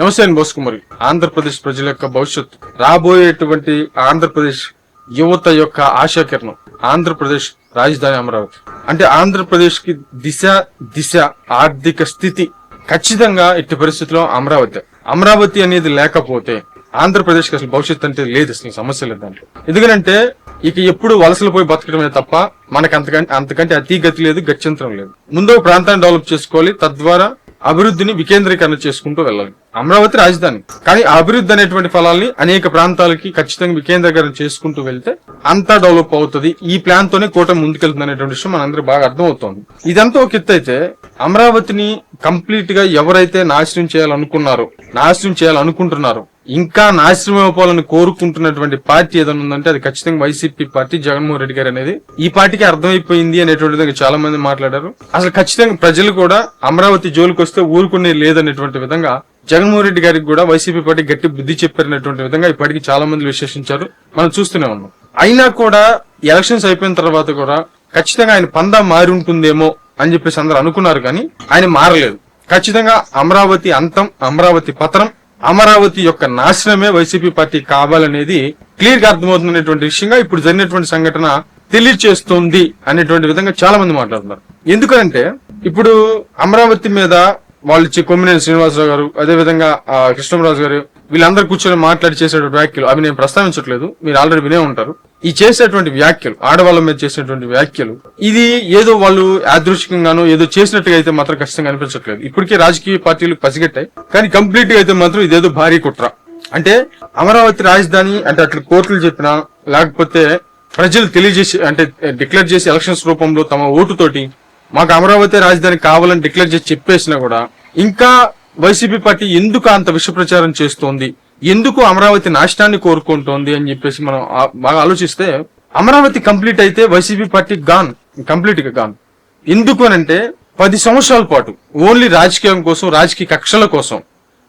నమస్తే అండి బోసుకుమారి ఆంధ్రప్రదేశ్ ప్రజల యొక్క భవిష్యత్తు. రాబోయేటువంటి ఆంధ్రప్రదేశ్ యువత యొక్క ఆశాకిరణం ఆంధ్రప్రదేశ్ రాజధాని అమరావతి. అంటే ఆంధ్రప్రదేశ్కి దిశ దిశ ఆర్థిక స్థితి ఖచ్చితంగా ఇట్టి పరిస్థితిలో అమరావతి. అమరావతి అనేది లేకపోతే ఆంధ్రప్రదేశ్కి అసలు భవిష్యత్తు అంటే లేదు అసలు సమస్య లేదు దాంట్లో. ఎందుకంటే ఇక ఎప్పుడు వలసలు పోయి బతకడమే తప్ప మనకి అంతకంటే అంతకంటే అతి గతి లేదు గత్యంతరం లేదు. ముందు ప్రాంతాన్ని డెవలప్ చేసుకోవాలి తద్వారా అభివృద్ధిని వికేంద్రీకరణ చేసుకుంటూ వెళ్ళాలి. అమరావతి రాజధాని. కానీ అభివృద్ధి అనేటువంటి ఫలాల్ని అనేక ప్రాంతాలకి ఖచ్చితంగా వికేంద్రీకరణ చేసుకుంటూ వెళ్తే అంతా డెవలప్ అవుతుంది. ఈ ప్లాన్ తోనే కూటమి ముందుకెళ్తుంది అనేటువంటి విషయం మనందరూ బాగా అర్థమవుతోంది. ఇదంతా ఒక ఎత్తు అయితే అమరావతిని కంప్లీట్గా ఎవరైతే నాశనం చేయాలనుకున్నారో నాశనం చేయాలనుకుంటున్నారో ఇంకా నాశనం అయిపోవాలని కోరుకుంటున్నటువంటి పార్టీ ఏదైనా ఉందంటే అది ఖచ్చితంగా వైసీపీ పార్టీ జగన్మోహన్ రెడ్డి గారు అనేది ఈ పార్టీకి అర్థమైపోయింది అనేటువంటి చాలా మంది మాట్లాడారు. అసలు ఖచ్చితంగా ప్రజలు కూడా అమరావతి జోలికి వస్తే ఊరుకునే లేదనేటువంటి విధంగా జగన్మోహన్ రెడ్డి గారికి కూడా వైసీపీ పార్టీ గట్టి బుద్ధి చెప్పారనేటువంటి విధంగా ఇప్పటికి చాలా మంది విశ్లేషించారు. మనం చూస్తూనే ఉన్నాం. అయినా కూడా ఎలక్షన్స్ అయిపోయిన తర్వాత కూడా ఖచ్చితంగా ఆయన పందా మారి ఉంటుందేమో అని చెప్పేసి అందరు అనుకున్నారు కానీ ఆయన మారలేదు. ఖచ్చితంగా అమరావతి అంతం అమరావతి పతనం అమరావతి యొక్క నాశనమే వైసీపీ పార్టీ కావాలనేది క్లియర్గా అర్థమవుతున్నటువంటి విషయంగా ఇప్పుడు జరిగినటువంటి సంఘటన తెలియచేస్తుంది అనేటువంటి విధంగా చాలా మంది మాట్లాడుతున్నారు. ఎందుకంటే ఇప్పుడు అమరావతి మీద వాళ్ళు ఇచ్చే కొమ్మినేని శ్రీనివాసరావు గారు అదే విధంగా కృష్ణరాజు గారు వీళ్ళందరూ కూర్చొని మాట్లాడి చేసేటువంటి వ్యాఖ్యలు. అవి నేను ప్రస్తావించట్లేదు. మీరు ఆల్రెడీ వినే ఉంటారు. ఈ చేసేటువంటి వ్యాఖ్యలు ఆడవాళ్ళ మీద చేసినటువంటి వ్యాఖ్యలు ఇది ఏదో వాళ్ళు యాదృష్టికంగానో ఏదో చేసినట్టుగా అయితే మాత్రం ఖచ్చితంగా అనిపించట్లేదు. ఇప్పటికే రాజకీయ పార్టీలు పసిగట్టాయి. కానీ కంప్లీట్గా అయితే మాత్రం ఇదేదో భారీ కుట్ర. అంటే అమరావతి రాజధాని అంటే అట్లా కోర్టులు చెప్పినా లేకపోతే ప్రజలు తెలియజేసి అంటే డిక్లేర్ చేసి ఎలక్షన్స్ రూపంలో తమ ఓటుతోటి మాకు అమరావతి రాజధాని కావాలని డిక్లేర్ చేసి చెప్పేసినా కూడా ఇంకా వైసీపీ పార్టీ ఎందుకు అంత విష ప్రచారం చేస్తోంది? ఎందుకు అమరావతి నాశనాన్ని కోరుకుంటోంది అని చెప్పేసి మనం బాగా ఆలోచిస్తే అమరావతి కంప్లీట్ అయితే వైసీపీ పార్టీ గాన్ కంప్లీట్గా గాన్ ఎందుకు అంటే పది సంవత్సరాల పాటు ఓన్లీ రాజకీయం కోసం రాజకీయ కక్షల కోసం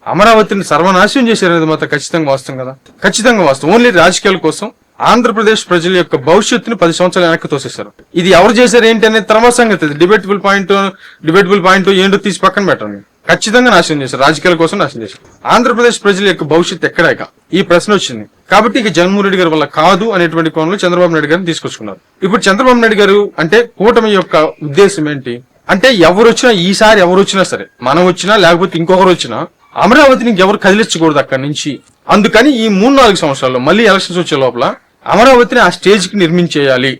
అమరావతిని సర్వనాశనం చేశారనేది మాత్రం ఖచ్చితంగా వాస్తవం కదా? ఖచ్చితంగా వాస్తవం. ఓన్లీ రాజకీయాల కోసం ఆంధ్రప్రదేశ్ ప్రజల యొక్క భవిష్యత్తుని పది సంవత్సరాలు వెనక్కి తోసేశారు. ఇది ఎవరు చేశారు ఏంటి అనేది తర్వాత సంగతి. డిబేటబుల్ పాయింట్ డిబేటబుల్ పాయింట్ ఏంటో తీసి పక్కన పెట్టండి. ఖచ్చితంగా నాశనం చేశారు. రాజకీయాల కోసం నాశనం చేశారు. ఆంధ్రప్రదేశ్ ప్రజల యొక్క భవిష్యత్తు ఎక్కడాక ఈ ప్రశ్న వచ్చింది. కాబట్టి ఇక జగన్మోహన్ రెడ్డి గారి వల్ల కాదు అనేటువంటి కోణంలో చంద్రబాబు నాయుడు గారిని తీసుకొచ్చుకున్నారు. ఇప్పుడు చంద్రబాబు నాయుడు గారు అంటే కూటమి యొక్క ఉద్దేశం ఏంటి? అంటే ఎవరు వచ్చినా ఈసారి ఎవరు వచ్చినా సరే మనం వచ్చినా లేకపోతే ఇంకొకరు వచ్చినా అమరావతిని ఎవరు కదిలించకూడదు అక్కడి నుంచి. అందుకని ఈ మూడు నాలుగు సంవత్సరాల్లో మళ్ళీ ఎలక్షన్స్ వచ్చే లోపల అమరావతిని ఆ స్టేజ్కి నిర్మించేయాలి.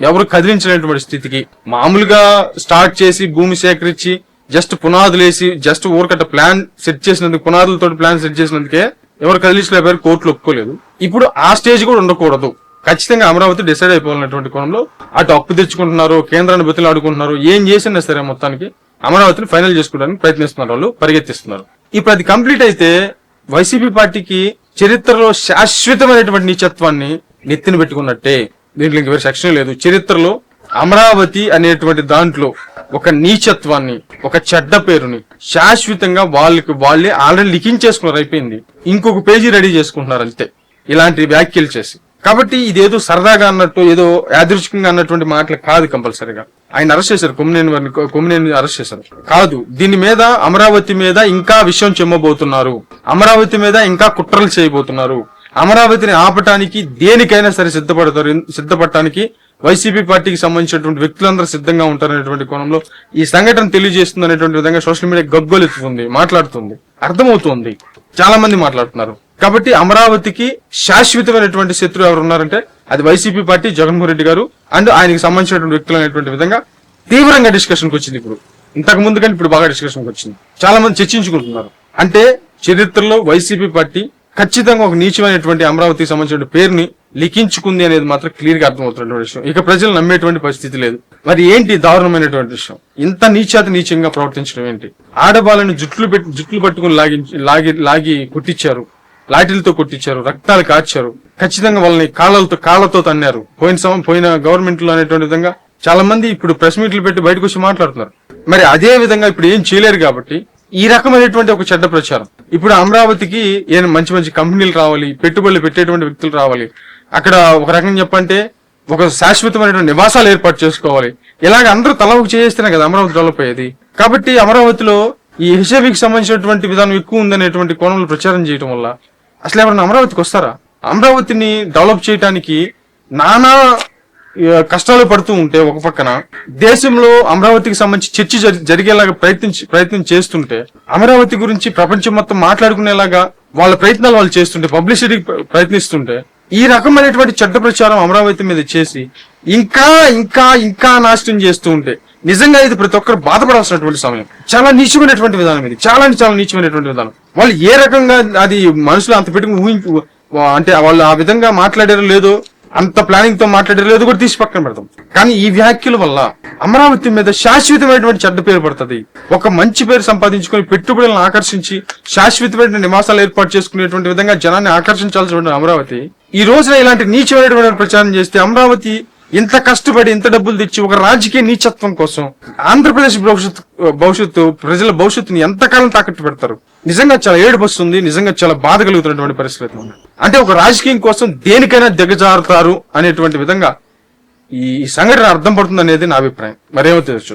ఎవరు కదిలించలేటువంటి స్థితికి మామూలుగా స్టార్ట్ చేసి భూమి సేకరించి జస్ట్ పునాదులు వేసి జస్ట్ ఊరికట్ట ప్లాన్ సెట్ చేసినందుకు పునాదులతో ప్లాన్ సెట్ చేసినందుకే ఎవరు కదిలించలేపారు కోర్టులు ఒప్పుకోలేదు. ఇప్పుడు ఆ స్టేజ్ కూడా ఉండకూడదు. ఖచ్చితంగా అమరావతి డిసైడ్ అయిపోవాలన్నటువంటి కోణంలో అటు అప్పు తెచ్చుకుంటున్నారు కేంద్రాన్ని బతులు ఆడుకుంటున్నారు ఏం చేసినా సరే మొత్తానికి అమరావతిని ఫైనల్ చేసుకోవడానికి ప్రయత్నిస్తున్నారు వాళ్ళు పరిగెత్తిస్తున్నారు. ఇప్పుడు అది కంప్లీట్ అయితే వైసీపీ పార్టీకి చరిత్రలో శాశ్వతమైనటువంటి నిత్యత్వాన్ని నెత్తిన పెట్టుకున్నట్టే. దీంట్లో ఇంక వేరే సెక్షన్ లేదు. చరిత్రలో అమరావతి అనేటువంటి దాంట్లో ఒక నీచత్వాన్ని ఒక చెడ్డ పేరుని శాశ్వతంగా వాళ్ళకి వాళ్ళే ఆల్రెడీ లిఖించేసుకున్నారు అయిపోయింది. ఇంకొక పేజీ రెడీ చేసుకుంటున్నారు అంతే. ఇలాంటి వ్యాఖ్యలు చేసి. కాబట్టి ఇదేదో సరదాగా అన్నట్టు ఏదో యాదృచ్ఛికంగా అన్నటువంటి మాటలు కాదు కంపల్సరీగా. ఆయన అరెస్ట్ చేశారు కొమ్మినేని వారిని కొమ్మినేని అరెస్ట్ చేశారు. కాదు దీని మీద అమరావతి మీద ఇంకా విషయం చెమ్మబోతున్నారు. అమరావతి మీద ఇంకా కుట్రలు చేయబోతున్నారు. అమరావతిని ఆపటానికి దేనికైనా సరే సిద్ధపడతారు. సిద్ధపడటానికి వైసీపీ పార్టీకి సంబంధించినటువంటి వ్యక్తులందరూ సిద్ధంగా ఉంటారనేటువంటి కోణంలో ఈ సంఘటన తెలియజేస్తుంది అనేటువంటి విధంగా సోషల్ మీడియా గగ్గోలెత్తుతుంది మాట్లాడుతుంది. అర్థమవుతుంది. చాలా మంది మాట్లాడుతున్నారు. కాబట్టి అమరావతికి శాశ్వతమైనటువంటి శత్రువు ఎవరు ఉన్నారంటే అది వైసీపీ పార్టీ జగన్మోహన్ రెడ్డి గారు. అండ్ ఆయనకి సంబంధించినటువంటి వ్యక్తులు అనేటువంటి విధంగా తీవ్రంగా డిస్కషన్కి వచ్చింది ఇప్పుడు. ఇంతకు ముందు కానీ ఇప్పుడు బాగా డిస్కషన్కి వచ్చింది. చాలా మంది చర్చించుకుంటున్నారు. అంటే చరిత్రలో వైసీపీ పార్టీ ఖచ్చితంగా ఒక నీచమైనటువంటి అమరావతికి సంబంధించిన పేరుని లిఖించుకుంది అనేది మాత్రం క్లియర్గా అర్థమవుతున్నటువంటి విషయం. ఇక ప్రజలు నమ్మేటువంటి పరిస్థితి లేదు. మరి ఏంటి దారుణమైనటువంటి విషయం? ఇంత నీచాతి నీచంగా ప్రవర్తించడం ఏంటి? ఆడవాళ్ళని జుట్లు పెట్టి జుట్లు పట్టుకుని లాగి లాగి లాగి కుట్టించారు లాఠీలతో కొట్టించారు రక్తాలు కార్చారు ఖచ్చితంగా వాళ్ళని కాళ్ళతో కాళ్ళతో తన్నారు. పోయిన సమయం పోయిన గవర్నమెంట్లో అనేటువంటి విధంగా చాలా మంది ఇప్పుడు ప్రెస్ మీట్లు పెట్టి బయటకు వచ్చి మాట్లాడుతున్నారు. మరి అదే విధంగా ఇప్పుడు ఏం చేయలేరు కాబట్టి ఈ రకమైనటువంటి ఒక చెడ్డ ప్రచారం. ఇప్పుడు అమరావతికి ఏమైనా మంచి మంచి కంపెనీలు రావాలి పెట్టుబడులు పెట్టేటువంటి వ్యక్తులు రావాలి. అక్కడ ఒక రకంగా చెప్పంటే ఒక శాశ్వతమైనటువంటి నివాసాలు ఏర్పాటు చేసుకోవాలి. ఇలాగ అందరూ తల చేస్తేనే కదా అమరావతి డెవలప్ అయ్యేది. కాబట్టి అమరావతిలో ఈ హెచ్ఐవికి సంబంధించినటువంటి విధానం ఎక్కువ ఉందనేటువంటి కోణంలో ప్రచారం చేయడం వల్ల అసలు ఎవరైనా అమరావతికి వస్తారా? అమరావతిని డెవలప్ చేయడానికి నానా కష్టాలు పడుతూ ఉంటే ఒక పక్కన దేశంలో అమరావతికి సంబంధించి చర్చ జరిగేలాగా ప్రయత్నించి ప్రయత్నం చేస్తుంటే అమరావతి గురించి ప్రపంచం మొత్తం మాట్లాడుకునేలాగా వాళ్ళ ప్రయత్నాలు వాళ్ళు చేస్తుంటే పబ్లిసిటీ ప్రయత్నిస్తుంటే ఈ రకమైనటువంటి చెడ్డ ప్రచారం అమరావతి మీద చేసి ఇంకా ఇంకా ఇంకా నాశనం చేస్తూ ఉంటే నిజంగా ఇది ప్రతి ఒక్కరు బాధపడాల్సినటువంటి సమయం. చాలా నీచమైనటువంటి విధానం ఇది. చాలా చాలా నీచమైనటువంటి విధానం. వాళ్ళు ఏ రకంగా అది మనసులో అంత పెట్టుకుని ఊహించు అంటే వాళ్ళు ఆ విధంగా మాట్లాడారో లేదో అంత ప్లానింగ్తో మాట్లాడారో కూడా తీసి పక్కన పెడతాం. కానీ ఈ వ్యాఖ్యల వల్ల అమరావతి మీద శాశ్వతమైనటువంటి చెడ్డ పేరు పడుతుంది. ఒక మంచి పేరు సంపాదించుకొని పెట్టుబడులను ఆకర్షించి శాశ్వతమైన నివాసాలు ఏర్పాటు చేసుకునేటువంటి విధంగా జనాన్ని ఆకర్షించాల్సిన అమరావతి ఈ రోజున ఇలాంటి నీచమైనటువంటి ప్రచారం చేస్తే అమరావతి ఇంత కష్టపడి ఇంత డబ్బులు తెచ్చి ఒక రాజకీయ నీచత్వం కోసం ఆంధ్రప్రదేశ్ భవిష్యత్తు భవిష్యత్తు ప్రజల భవిష్యత్తుని ఎంతకాలం తాకట్టు పెడతారు? నిజంగా చాలా ఏడుపు వస్తుంది నిజంగా చాలా బాధ కలుగుతున్నటువంటి పరిస్థితి ఉంది. అంటే ఒక రాజకీయం కోసం దేనికైనా దిగజారుతారు అనేటువంటి విధంగా ఈ సంఘటన అర్థం పడుతుంది అనేది నా అభిప్రాయం. మరేమో తెలుసు